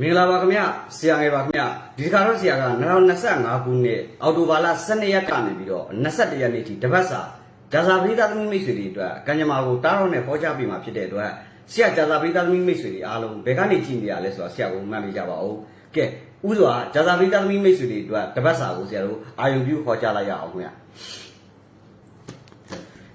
မင်္ဂလာပါခင်ဗျဆရာငယ်ပါခင်ဗျဒီတစ်ခါတော့ဆရာက2025ခုနှစ်အောက်တိုဘာလ12ရက်ကနေပြီးတော့21ရက်နေ့ထိတပတ်စာဂျာဇာပရိသတ်သမီးမိတ်ဆွေတွေအတွက်ကံကြမ္မာကိုတားတော့နဲ့ဟောကြားပေးမှာဖြစ်တဲ့အတွက်ဆရာဂျာဇာပရိသတ်သမီးမိတ်ဆွေတွေအားလုံးဘယ်ကနေကြည့်နေရလဲဆိုတာဆရာကိုမှတ်မိကြပါဦးကဲဥစွာဂျာဇာပရိသတ်သမီးမိတ်ဆွေတွေအတွက်တပတ်စာကိုဆရာတို့အာယုံပြုဟောကြားလိုက်ရအောင်ခင်ဗျ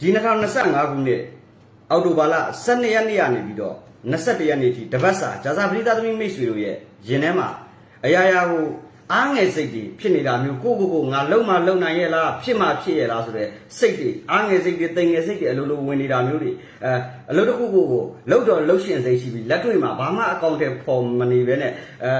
ဒီ2025ခုနှစ်အောက်တိုဘာလ12ရက်နေ့ကနေပြီးတော့ 21ရက်နေ့ထိတပတ်စာဂျာဇာပရိသတ်သမီးမိတ်ဆွေတို့ရဲ့ရင်ထဲမှာအရာရာကိုအားငယ်စိတ်တွေဖြစ်နေတာမျိုးကိုကိုကိုငါလုံမလုံနိုင်ရဲ့လားဖြစ်မှဖြစ်ရဲ့လားဆိုတဲ့စိတ်တွေအားငယ်စိတ်တွေတိမ်ငယ်စိတ်တွေအလိုလိုဝင်နေတာမျိုးတွေအဲ အလိုတစ်ခုကိုကိုလှုပ်တော့လှုပ်ရှင်စိတ်ရှိပြီးလက်တွေ့မှာဘာမှအကောင့်ထဲပေါ်မနေပဲနဲ့အဲ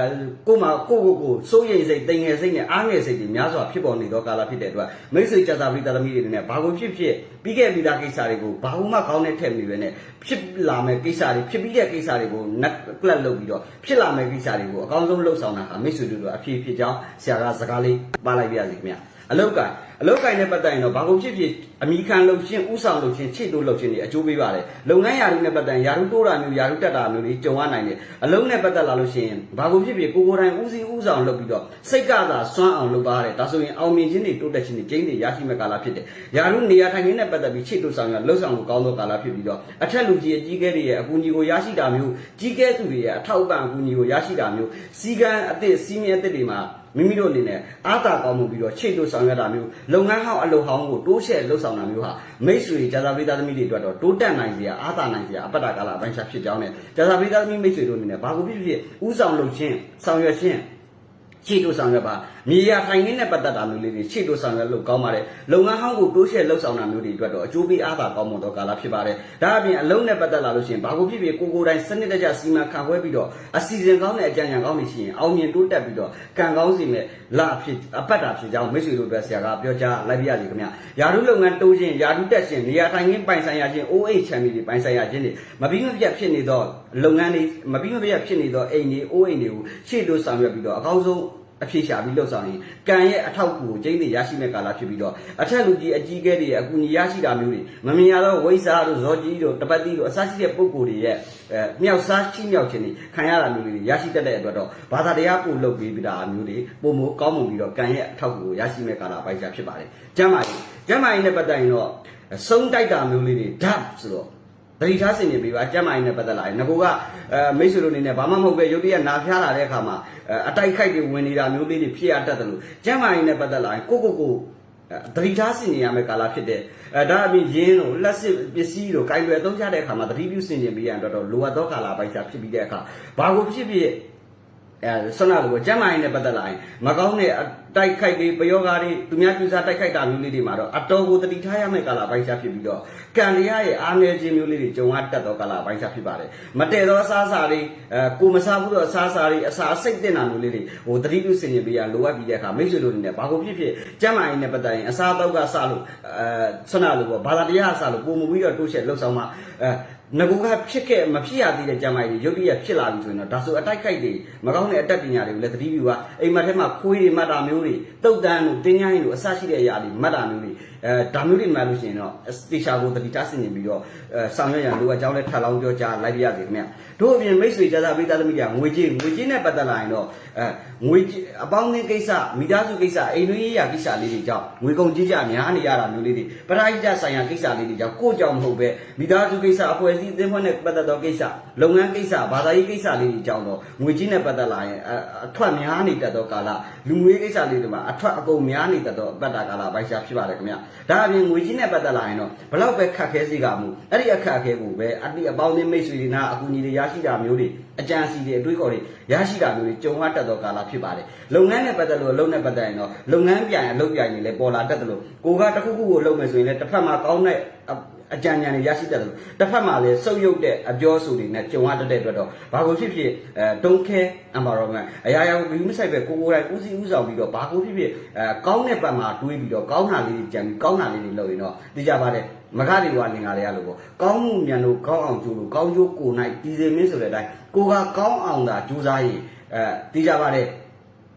ကိုမှကိုကိုကိုစိုးရိမ်စိတ်တိမ်ငယ်စိတ်နဲ့အားငယ်စိတ်တွေများစွာဖြစ်ပေါ်နေတော့ကာလဖြစ်တဲ့အတွက်မိတ်ဆွေကြစားပရိသတ်သမီးတွေနဲ့ဘာကိုဖြစ်ဖြစ်ပြီးခဲ့ပြီးသားကိစ္စတွေကိုဘာမှခေါင်းနဲ့ထည့်မနေပဲနဲ့ဖြစ်လာမယ့်ကိစ္စတွေဖြစ်ပြီးတဲ့ကိစ္စတွေကိုနက်ကလပ်လုပ်ပြီးတော့ဖြစ်လာမယ့်ကိစ္စတွေကိုအကောင်းဆုံးလှုပ်ဆောင်တာဟာမိတ်ဆွေတို့တို့အဖြစ်ဖြစ်ကြောင်းဆရာကစကားလေးပါလိုက်ပြရစီခင်ဗျအလောက်က အလောက်ကိုင်းနဲ့ပတ်သက်ရင်တော့ဘာကုန်ဖြစ်ဖြစ်အမိခံလှုပ်ရှင်းဥဆောင်လှုပ်ရှင်းချစ်တို့လှုပ်ရှင်းတွေအကျိုးပေးပါတယ်လုပ်ငန်းယာရုနဲ့ပတ်သက်ရင်ယာရုတိုးတာမျိုးယာရုတက်တာမျိုးတွေကြုံရနိုင်တယ်အလုံးနဲ့ပတ်သက်လာလို့ရှိရင်ဘာကုန်ဖြစ်ဖြစ်ကိုကိုယ်တိုင်ဦးစီးဥဆောင်လုပ်ပြီးတော့စိတ်ကသာစွမ်းအောင်လုပ်ပါတယ်ဒါဆိုရင်အောင်မြင်ခြင်းတွေတိုးတက်ခြင်းတွေကျင်းတွေရရှိမဲ့ကာလဖြစ်တယ်ယာရုနေရာထိုင်ခင်းနဲ့ပတ်သက်ပြီးချစ်တို့ဆောင်ရလှုပ်ဆောင်ကိုကောင်းသောကာလဖြစ်ပြီးတော့အထက်လူကြီးအကြီးကဲတွေရဲ့အကူအညီကိုရရှိတာမျိုးကြီးကဲသူတွေရဲ့အထောက်အပံ့အကူအညီကိုရရှိတာမျိုးစီကံအသစ်စီမင်းအသစ်တွေမှာမိမိတို့အနေနဲ့အားသာကောင်းမှုပြီးတော့ချိတ်တို့ဆောင်ရွက်တာမျိုးလုပ်ငန်းဟောင်းအလုပ်ဟောင်းကိုတိုးချဲ့လှုပ်ဆောင်တာမျိုးဟာမိတ်ဆွေဂျာဇာပိသားသမီးတွေအတွက်တော့တိုးတက်နိုင်စရာအားသာနိုင်စရာအပတ်တာကာလအပိုင်းခြားဖြစ်ကြောင်းနဲ့ဂျာဇာပိသားသမီးမိတ်ဆွေတို့အနေနဲ့ဘာကိုဖြစ်ဖြစ်ဥဆောင်လုပ်ခြင်းဆောင်ရွက်ခြင်းခြေတို့ဆောင်ရွက်ပါမြေယာထိုင်ခင်းနဲ့ပတ်သက်တာမျိုးလေးတွေခြေတို့ဆောင်ရွက်လို့ကောင်းပါတယ်လုပ်ငန်းဟောင်းကိုတိုးချဲ့လှုပ်ဆောင်တာမျိုးတွေအတွက်တော့အကျိုးပေးအားသာကောင်းမွန်သောကာလဖြစ်ပါတယ်ဒါအပြင်အလုံးနဲ့ပတ်သက်လာလို့ရှိရင်ဘာကိုဖြစ်ဖြစ်ကိုကိုယ်တိုင်စနစ်တကျစီမံခန့်ခွဲပြီးတော့အစီအစဉ်ကောင်းတဲ့အကြံဉာဏ်ကောင်းတွေရှိရင်အောင်မြင်တိုးတက်ပြီးတော့ကံကောင်းစီမဲ့လာဖြစ်အပတ်တာဖြစ်ကြောင်းမိတ်ဆွေတို့အတွက်ဆရာကပြောကြားလိုက်ပြရစီခင်ဗျယာရုလုပ်ငန်းတိုးခြင်းယာရုတက်ခြင်းနေရာထိုင်ခင်းပိုင်ဆိုင်ရခြင်း OH ချမ်းမီတွေပိုင်ဆိုင်ရခြင်းတွေမပြီးမပြတ်ဖြစ်နေသောလုပ်ငန်းတွေမပြီးမပြတ်ဖြစ်နေသောအိမ်တွေ OH တွေကိုရှေ့တို့ဆောင်ရွက်ပြီးတော့အကောင်းဆုံး အဖြစ်ရှာပြီးလှုပ်ဆောင်ရင်ကံရဲ့အထောက်အကူကိုကျင်းနေရရှိမဲ့ကာလဖြစ်ပြီးတော့အထက်လူကြီးအကြီးကဲတွေရဲ့အကူအညီရရှိတာမျိုးတွေမမြင်ရတော့ဝိဇ္ဇာတို့ဇော်ကြီးတို့တပတ်တိတို့အစရှိတဲ့ပုံကိုယ်တွေရဲ့အဲမြောက်စားချိမြောက်ခြင်းတွေခံရတာမျိုးတွေရရှိတတ်တဲ့အတွက်တော့ဘာသာတရားပို့လုပ်ပြီးပြတာမျိုးတွေပုံမိုကောင်းမွန်ပြီးတော့ကံရဲ့အထောက်အကူကိုရရှိမဲ့ကာလအပိုက်ချဖြစ်ပါတယ်ကျမ်းမာရေးကျမ်းမာရေးနဲ့ပတ်သက်ရင်တော့စုံတိုက်တာမျိုးလေးတွေဓာတ်ဆိုတော့ တတိထားစင်နေပြီပါကျမ်းမာရေးနဲ့ပတ်သက်လာရင်ငကိုကအဲမိတ်ဆွေတို့အနေနဲ့ဘာမှမဟုတ်ပဲရုပ်တရက်နာဖျားလာတဲ့အခါမှာအဲအတိုက်ခိုက်တွေဝင်နေတာမျိုးလေးတွေဖြစ်ရတတ်တယ်လို့ကျမ်းမာရေးနဲ့ပတ်သက်လာရင်ကိုကိုကိုအဲတတိထားစင်နေရမယ့်ကာလဖြစ်တဲ့အဲဒါအပြင်ရင်းတို့လက်စစ်ပစ္စည်းတို့ကိုင်တွယ်သုံးချတဲ့အခါမှာတတိပြုစင်ကျင်ပေးရန်အတွက်တော့လိုအပ်သောကာလပိုက်ချဖြစ်ပြီးတဲ့အခါဘာကိုဖြစ်ဖြစ်အဲဆွမ်းနာလို့ကျမ်းမာရေးနဲ့ပတ်သက်လာရင်မကောင်းတဲ့အ တိုက်ခိုက်တွေပယောဂါတွေသူများပြူစားတိုက်ခိုက်တာမျိုးလေးတွေမှာတော့အတော်ကိုတတိထားရမယ့်ကာလပိုင်းခြားဖြစ်ပြီးတော့ကံတရားရဲ့အားနည်းခြင်းမျိုးလေးတွေကြုံရတတ်သောကာလပိုင်းခြားဖြစ်ပါတယ်မတည့်သောအစားအစာတွေအဲကိုမစားဘူးသောအစားအစာတွေအစာအစိတ်တင်တာမျိုးလေးတွေဟိုတတိပြုစင်ရင်ပေးရလိုအပ်ပြီးတဲ့အခါမိတ်ဆွေတို့အနေနဲ့ဘာကိုဖြစ်ဖြစ်ကျမ်းမာရေးနဲ့ပတ်သက်ရင်အစားအသောက်ကစလို့အဲဆွမ်းနာလို့ပေါ့ဘာသာတရားစလို့ပုံမူပြီးတော့တိုးချက်လှုပ်ဆောင်မှအဲငကူကဖြစ်ခဲ့မဖြစ်ရသေးတဲ့ကြမ်းမိုက်တွေရုပ်တရက်ဖြစ်လာပြီဆိုရင်တော့ဒါဆိုအတိုက်ခိုက်တွေမကောင်းတဲ့အတက်ပညာတွေကိုလည်းသတိပြုပါအိမ်မက်ထဲမှာခွေးတွေမှတ်တာမျိုးတွေတုတ်တန်းတို့တင်းញိုင်းတို့အစရှိတဲ့အရာတွေမှတ်တာမျိုးတွေ အဲဒါမျိုးတွေမှတ်လို့ရှိရင်တော့တေချာကိုသတိထားဆင်ခြင်ပြီးတော့အဲဆောင်ရွက်ရန်လိုအပ်ကြောင်းလည်းထပ်လောင်းပြောကြားလိုက်ပြရစီခင်ဗျတို့အပြင်မိတ်ဆွေကြသားပိသားသမီးတွေကငွေကြေးငွေကြေးနဲ့ပတ်သက်လာရင်တော့အဲငွေအပေါင်းအသင်းကိစ္စမိသားစုကိစ္စအိမ်တွင်းရေးရာကိစ္စလေးတွေကြောင့်ငွေကုန်ကြေးကြများနေရတာမျိုးလေးတွေပရိဒတ်ဆိုင်ရာကိစ္စလေးတွေကြောင့်ကိုယ့်ကြောင့်မဟုတ်ပဲမိသားစုကိစ္စအဖွဲ့အစည်းအသင်းဖွဲ့နဲ့ပတ်သက်သောကိစ္စလုပ်ငန်းကိစ္စဘာသာရေးကိစ္စလေးတွေကြောင့်တော့ငွေကြေးနဲ့ပတ်သက်လာရင်အထွက်များနေတတ်သောကာလလူငွေကိစ္စလေးတွေမှာအထွက်အကုန်များနေတတ်သောအပတ်တာကာလပိုက်ရှားဖြစ်ပါတယ်ခင်ဗျဒါအပြင်ငွေကြေးနဲ့ပတ်သက်လာရင်တော့ဘလောက်ပဲခက်ခဲစေကမူအဲ့ဒီအခက်အခဲကိုပဲအတိအပေါင်းအသင်းမိတ်ဆွေတွေနာအကူအညီတွေရရှိတာမျိုးတွေအကြံစီတွေအတွေးခေါ်တွေရရှိတာမျိုးတွေကြုံရတတ်သောကာလဖြစ်ပါတယ်လုပ်ငန်းနဲ့ပတ်သက်လို့အလုပ်နဲ့ပတ်သက်ရင်တော့လုပ်ငန်းပြန်အလုပ်ပြန်ရင်လည်းပေါ်လာတတ်တယ်လို့ကိုကတစ်ခုခုကိုလုပ်မယ်ဆိုရင်လည်းတစ်ဖက်မှာကောင်းတဲ့ အကြံဉာဏ်တွေရရှိတတ်တယ်လို့တစ်ဖက်မှာလည်းစုပ်ယုပ်တဲ့အပြောဆိုတွေနဲ့ကြုံရတတ်တဲ့အတွက်တော့ဘာကိုဖြစ်ဖြစ်အဲ don't care environment အရာရာကိုမဆိုင်ပဲကိုကိုယ်တိုင်ဦးစီးဦးဆောင်ပြီးတော့ဘာကိုဖြစ်ဖြစ်အဲကောင်းတဲ့ဘက်မှာတွေးပြီးတော့ကောင်းတာလေးတွေကြံပြီးကောင်းတာလေးတွေလုပ်ရင်တော့သိကြပါတယ်မကားတွေကလင်္ကာတွေကလို့ပေါ့ကောင်းမှုမြန်လို့ကောင်းအောင်ကြိုးလို့ကောင်းကျိုးကိုနိုင်တည်စေမင်းဆိုတဲ့အတိုင်းကိုကကောင်းအောင်သာကြိုးစားရင်အဲသိကြပါတယ်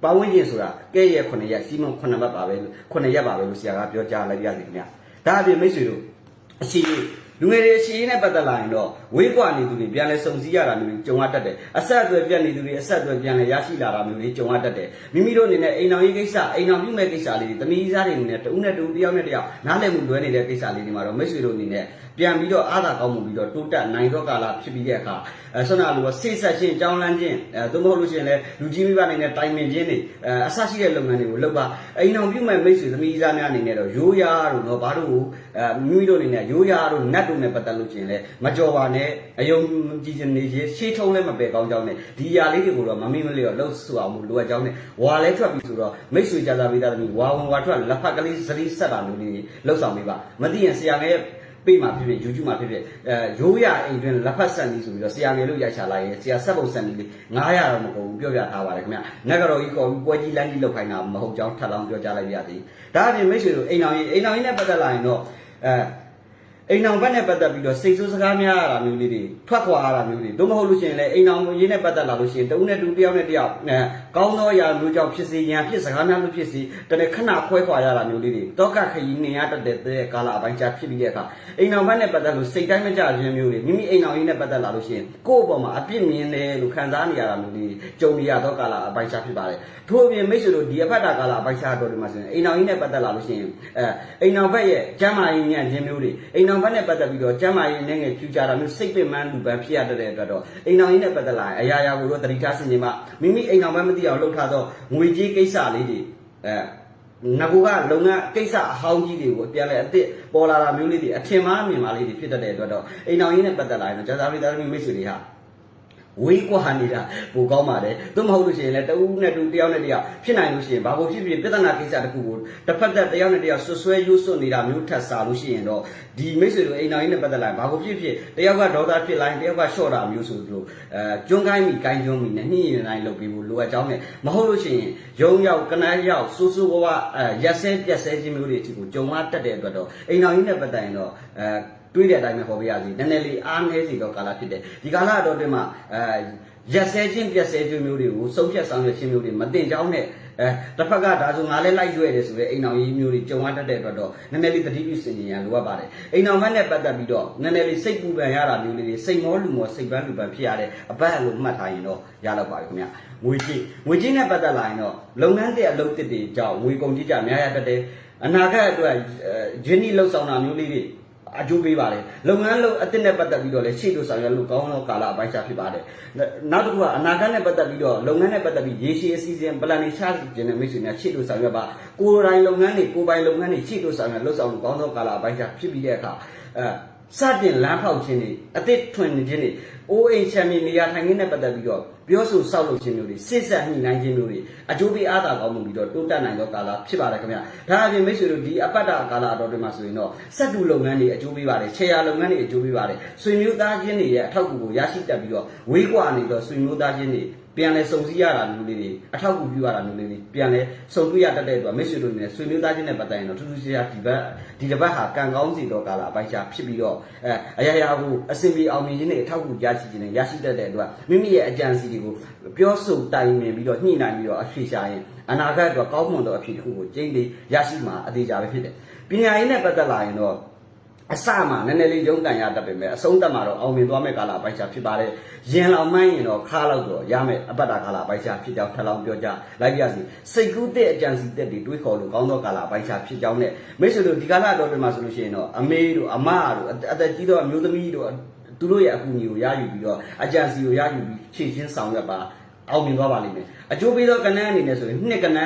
ပတ်ဝန်းကျင်ဆိုတာကဲ့ရဲ့9ရက်စီမံ9ဘတ်ပါပဲ9ရက်ပါပဲလို့ဆရာကပြောကြားလိုက်ရစီခင်ဗျာဒါအပြင်မိတ်ဆွေတို့ အရှိလူငယ်တွေအရှိန်နဲ့ပတ်သက်လာရင်တော့ဝေးကွာနေသူတွေပြန်လဲစုံစည်းရတာမျိုးတွေကြုံရတတ်တယ်အဆက်အသွယ်ပြတ်နေသူတွေအဆက်အသွယ်ပြန်လဲရရှိလာတာမျိုးတွေကြုံရတတ်တယ်မိမိတို့အနေနဲ့အိမ်အောင်ရေးကိစ္စအိမ်အောင်ပြုမဲ့ကိစ္စလေးတွေတမီးစားတွေအနေနဲ့တဦးနဲ့တဦးတယောက်နဲ့တယောက်နားလည်မှုလွဲနေတဲ့ကိစ္စလေးတွေမှာတော့မိတ်ဆွေတို့အနေနဲ့ပြန်ပြီးတော့အားသာကောင်းမှုပြီးတော့တိုးတက်နိုင်တော့ကာလဖြစ်ပြီးတဲ့အခါ အဲဆွမ်းနာလိုဆေးဆက်ချင်းကြောင်းလန်းချင်းအဲသို့မဟုတ်လို့ရှိရင်လည်းလူကြီးမိဘအနေနဲ့တိုင်ပင်ခြင်းတွေအဲအဆရှိတဲ့လုပ်ငန်းတွေကိုလုပ်ပါအိမ်အောင်ပြုမဲ့မိတ်ဆွေသမီးစားများအနေနဲ့တော့ရိုးရာတို့တော့ဘာတို့အဲမိမိတို့အနေနဲ့ရိုးရာတို့နတ်တို့နဲ့ပတ်သက်လို့ရှိရင်လည်းမကြော်ပါနဲ့အယုံကြည်ခြင်းနေရှေးထုံးလည်းမပယ်ကောင်းကြောင်းနဲ့ဒီຢာလေးတွေကိုတော့မမိမလျော့လှုပ်ဆူအောင်လို့လိုအပ်ကြောင်းနဲ့ဝါလဲထွက်ပြီဆိုတော့မိတ်ဆွေကြစားပေးသားသမီးဝါဝင်ဝါထွက်လက်ဖက်ကလေးစတိဆက်တာမျိုးလေးလှုပ်ဆောင်ပေးပါမသိရင်ဆရာငယ် ပေးမှာဖြစ်ဖြစ် YouTube မှာဖြစ်ဖြစ်အဲရိုးရအိမ်တွင်လက်ဖက်ဆက်နီးဆိုပြီးတော့ဆရာငယ်လို့ရိုက်ချလိုက်ရင်ဆရာဆက်ပုံဆက်နီးလေး900တော့မကုန်ဘူးပြောပြထားပါတယ်ခင်ဗျနက်ကတော့ကြီးကောပြီးပွဲကြီးလမ်းကြီးလောက်ခိုင်းတာမဟုတ်ကြောင်းထပ်လောင်းပြောကြားလိုက်ရသည်ဒါအပြင်မိတ်ဆွေတို့အိမ်အောင်ကြီးအိမ်အောင်ကြီးနဲ့ပတ်သက်လာရင်တော့အဲ အိမ်အောင်ဘက်နဲ့ပတ်သက်ပြီးတော့စိတ်ဆိုးစကားများရတာမျိုးလေးတွေထွက်ခွာရတာမျိုးတွေတို့မဟုတ်လို့ရှိရင်လည်းအိမ်အောင်ရေးနဲ့ပတ်သက်လာလို့ရှိရင်တဦးနဲ့တူတယောက်နဲ့တယောက်အဲကောင်းသောအရာမျိုးကြောင့်ဖြစ်စေရန်ဖြစ်စကားများလို့ဖြစ်စေတနေ့ခဏခွဲခွာရတာမျိုးလေးတွေတောကခရီးနေရတတ်တဲ့ကာလအပိုင်းခြားဖြစ်ပြီးတဲ့အခါအိမ်အောင်ဘက်နဲ့ပတ်သက်လို့စိတ်တိုင်းမကြခြင်းမျိုးတွေမိမိအိမ်အောင်ရေးနဲ့ပတ်သက်လာလို့ရှိရင်ကိုယ့်အပေါ်မှာအပြစ်မြင်တယ်လို့ခံစားနေရတာမျိုးလေးကြုံနေရသောကာလအပိုင်းခြားဖြစ်ပါတယ်ထို့အပြင်မိတ်ဆွေတို့ဒီအဖက်တာကာလအပိုင်းခြားတော်တွေမှာဆိုရင်အိမ်အောင်ရေးနဲ့ပတ်သက်လာလို့ရှိရင်အဲအိမ်အောင်ဘက်ရဲ့ကျမ်းမာရေးညံ့ခြင်းမျိုးတွေအိမ်အောင်ဘက်နဲ့ပတ်သက်ပြီးတော့ကျမ်းမာရေးနဲ့ငယ်ဖြူကြတာမျိုးစိတ်ပင်ပန်းလူပန်းဖြစ်ရတဲ့အတွက်တော့အိမ်အောင်ရေးနဲ့ပတ်သက်လာရင်အရာရာကိုတော့တတိထားစင်ခြင်းမှာမိမိအိမ်အောင်ဘက်မသိအောင်လှုပ်ထားသောငွေကြေးကိစ္စလေးတွေအဲငကူကလုပ်ငန်းကိစ္စအဟောင်းကြီးတွေကိုပြန်လဲအစ်စ်ပေါ်လာတာမျိုးလေးတွေအထင်မှားမြင်မှာလေးတွေဖြစ်တတ်တဲ့အတွက်တော့အိမ်အောင်ရေးနဲ့ပတ်သက်လာရင်တော့ကြာသာပရိသတ်သမီးမိတ်ဆွေတွေဟာ ဝေးကွာနေတာပိုကောင်းပါတယ်သို့မဟုတ်လို့ရှိရင်လည်းတဦးနဲ့တူတယောက်နဲ့တယောက်ဖြစ်နိုင်လို့ရှိရင်ဘာလို့ဖြစ်ဖြစ်ပြဿနာကိစ္စတစ်ခုကိုတစ်ဖက်သက်တယောက်နဲ့တယောက်ဆွဆွဲရိုးစွနေတာမျိုးထပ်စားလို့ရှိရင်တော့ဒီမိတ်ဆွေတို့အိမ်တော်ကြီးနဲ့ပတ်သက်လာရင်ဘာလို့ဖြစ်ဖြစ်တယောက်ကဒေါသဖြစ်လိုက်တယောက်ကရှော့တာမျိုးဆိုလို့အဲကျွန်းကိုင်းမိကိုင်းကျွန်းမိနဲ့နှိမ့်ရင်တိုင်းလုပ်ပြီးဖို့လိုအပ်ကြောင်းနဲ့မဟုတ်လို့ရှိရင်ရုံရောက်ကနန်းရောက်စူးစူးဝဝအဲရက်ဆဲပြက်ဆဲခြင်းမျိုးတွေအထိကိုကြုံရတတ်တဲ့အတွက်တော့အိမ်တော်ကြီးနဲ့ပတ်သက်ရင်တော့အဲ တွေးတဲ့အတိုင်းပဲဟောပြရစီနည်းနည်းလေးအားနည်းစီတော့ကာလဖြစ်တယ်ဒီကာလတော့တင်မှာအဲရက်ဆဲခြင်းပြက်ဆဲခြင်းမျိုးတွေကိုစုံဖြတ်ဆောင်ရွက်ခြင်းမျိုးတွေမတင်ကြောင်းနဲ့အဲတစ်ဖက်ကဒါဆိုငါလည်းလိုက်ရွဲ့တယ်ဆိုတဲ့အိမ်အောင်ကြီးမျိုးတွေကြုံရတတ်တဲ့အတွက်တော့နည်းနည်းလေးတတိပြုစင်ကြရလိုအပ်ပါတယ်အိမ်အောင်ဘက်နဲ့ပတ်သက်ပြီးတော့နည်းနည်းလေးစိတ်ပူပန်ရတာမျိုးလေးတွေစိတ်မောလူမောစိတ်ပန်းလူပန်ဖြစ်ရတဲ့အပတ်အလိုမှတ်ထားရင်တော့ရတော့ပါပြီခင်ဗျငွေကြီးငွေကြီးနဲ့ပတ်သက်လာရင်တော့လုပ်ငန်းတဲ့အလုပ်တစ်တွေကြောင့်ငွေကုန်ကြီးကြများရတတ်တယ်အနာဂတ်အတွက်ဂျင်းနီလှုပ်ဆောင်တာမျိုးလေးတွေ အကျိုးပေးပါတယ်လုပ်ငန်းလုပ်အစ်စ်နဲ့ပတ်သက်ပြီးတော့လည်းရှေ့တို့ဆောင်ရွက်လို့ကောင်းသောကာလအပိုင်းခြားဖြစ်ပါတယ်နောက်တစ်ခုကအနာဂတ်နဲ့ပတ်သက်ပြီးတော့လုပ်ငန်းနဲ့ပတ်သက်ပြီးရေရှည်အစီအစဉ် plan တွေချခြင်းနဲ့မိတ်ဆွေများရှေ့တို့ဆောင်ရွက်ပါကိုယ်တိုင်လုပ်ငန်းတွေကိုယ်ပိုင်လုပ်ငန်းတွေရှေ့တို့ဆောင်ရွက်လို့ဆောင်လို့ကောင်းသောကာလအပိုင်းခြားဖြစ်ပြီးတဲ့အခါအဲ စတင်လမ်းဖောက်ခြင်းတွေအသစ်ထွင်ခြင်းတွေအိုးအိမ်ချမ်းမြေနေရာထိုင်ခင်းနဲ့ပတ်သက်ပြီးတော့ပြောဆိုဆောက်လုပ်ခြင်းမျိုးတွေစစ်ဆက်ညှိနှိုင်းခြင်းမျိုးတွေအကျိုးပေးအားသာကောင်းမှုပြီးတော့တိုးတက်နိုင်သောကာလဖြစ်ပါတယ်ခင်ဗျဒါအပြင်မိတ်ဆွေတို့ဒီအပတ်တာကာလတော်တွေမှာဆိုရင်တော့စက်တူလုပ်ငန်းတွေအကျိုးပေးပါတယ်ခြေရာလုပ်ငန်းတွေအကျိုးပေးပါတယ်ဆွေမျိုးသားချင်းတွေရဲ့အထောက်အကူကိုရရှိတတ်ပြီးတော့ဝေးကွာနေသောဆွေမျိုးသားချင်းတွေ ပြန်လဲစုံစည်းရတာမျိုးလေးတွေအထောက်အကူပြုရတာမျိုးလေးတွေပြန်လဲစုံတွေ့ရတတ်တဲ့အတွက်မိတ်ဆွေတို့နဲ့ဆွေမျိုးသားချင်းနဲ့ပတ်သက်ရင်တော့ထူးထူးခြားခြားဒီဘက်ဒီတစ်ပတ်ဟာကံကောင်းစီတော့ကာလအပိုင်းခြားဖြစ်ပြီးတော့အဲအရာရာကိုအစင်ပြေအောင်မြင်ခြင်းနဲ့အထောက်အကူရရှိခြင်းနဲ့ရရှိတတ်တဲ့အတွက်မိမိရဲ့အကြံစီတွေကိုပြောဆိုတိုင်ပင်ပြီးတော့ညှိနှိုင်းပြီးတော့အဖြေရှာရင်အနာဂတ်အတွက်ကောင်းမွန်သောအဖြေတစ်ခုကိုကျင်းပြီးရရှိမှာအသေးချာပဲဖြစ်တယ်ပညာရေးနဲ့ပတ်သက်လာရင်တော့ အစမှာနည်းနည်းလေးရုန်းကန်ရတတ်ပေမဲ့အဆုံးတက်မှာတော့အောင်မြင်သွားမဲ့ကာလအပိုင်းခြားဖြစ်ပါတယ်။ရင်လောင်မှန်းရင်တော့ခါလောက်တော့ရမယ်အပတ်တာကာလအပိုင်းခြားဖြစ်ကြောင်းထပ်လောင်းပြောကြလိုက်ပြစီ။စိတ်ကူးတဲ့အကြံစီတက်တွေတွေးခေါ်လို့ကောင်းသောကာလအပိုင်းခြားဖြစ်ကြောင်းနဲ့မိတ်ဆွေတို့ဒီကာလတော်တွေမှာဆိုလို့ရှိရင်တော့အမေတို့အမတို့အသက်ကြီးသောအမျိုးသမီးတို့သူတို့ရဲ့အကူအညီကိုရယူပြီးတော့အကြံစီကိုရယူပြီးဖြည့်ချင်းဆောင်ရွက်ပါအောင်မြင်သွားပါလိမ့်မယ်။အကျိုးပေးသောကဏ္ဍအနေနဲ့ဆိုရင်နှစ်ကဏ္ဍ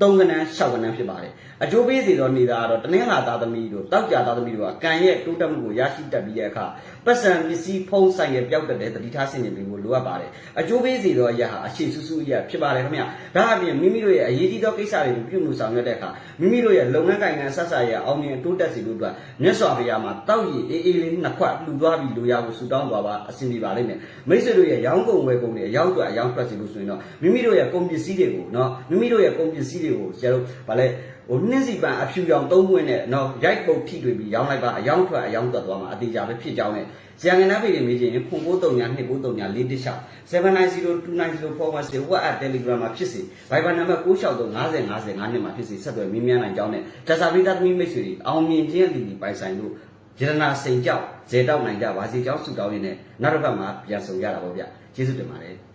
3ကဏန်း6ကဏန်းဖြစ်ပါတယ်အကျိုးပေးစေသောနေသားကတော့တနင်္လာသားသမီးတို့တောက်ကြသားသမီးတို့ကကံရဲ့တိုးတက်မှုကိုရရှိတတ်ပြီးတဲ့အခါပတ်စံပစ္စည်းဖုံးဆိုင်ရပျောက်တတ်တဲ့တတိထားဆင်ခြင်တွေကိုလိုအပ်ပါတယ်အကျိုးပေးစေသောအရာဟာအရှိစုစုအရာဖြစ်ပါတယ်ခင်ဗျဒါအပြင်မိမိတို့ရဲ့အရေးကြီးသောကိစ္စတွေကိုပြုမှုဆောင်ရွက်တဲ့အခါမိမိတို့ရဲ့လုပ်ငန်းကိုင်ငန်းဆက်ဆံရေးအောင်မြင်တိုးတက်စေဖို့အတွက်မြတ်စွာဘုရားမှာတောက်ရည်အေးအေးလေးနှစ်ခွက်လှူသွားပြီးလိုရာကိုဆူတောင်းသွားပါအဆင်ပြေပါလိမ့်မယ်မိတ်ဆွေတို့ရဲ့ရောင်းကုန်ဝယ်ကုန်တွေအရောက်အတွက်အရောက်ထွက်စေလို့ဆိုရင်တော့မိမိတို့ရဲ့ကုန်ပစ္စည်းတွေကိုနော်မိမိတို့ရဲ့ကုန်ပစ္စည်းတွေကိုဆရာတို့ဗာလဲဟိုနှင်းစီပန်အဖြူရောင်သုံးပွင့်နဲ့နော်ရိုက်ပုတ်ထိတွေ့ပြီးရောင်းလိုက်ပါအယောင်ထွက်အယောင်သက်သွားမှာအသေးချာပဲဖြစ်ကြောင်းနဲ့ဇာငနာပေတွေမေးခြင်းဖုန်93ညာ293ညာ416 79029041 WhatsApp Telegram မှာဖြစ်စေ Viber နံပါတ်96355055နဲ့မှာဖြစ်စေဆက်သွယ်မြင်းမြန်းနိုင်ကြောင်းနဲ့ဒါစာပိသားသမီးမိတ်ဆွေတွေအောင်မြင်ခြင်းအလီလီပိုင်ဆိုင်လို့ယရနာစိန်ကြောက်ဇေတောက်နိုင်ကြပါစေကြောင်းဆုတောင်းရင်းနဲ့နောက်တစ်ပတ်မှာပြန်ဆောင်ရတာပေါ့ဗျကျေးဇူးတင်ပါတယ်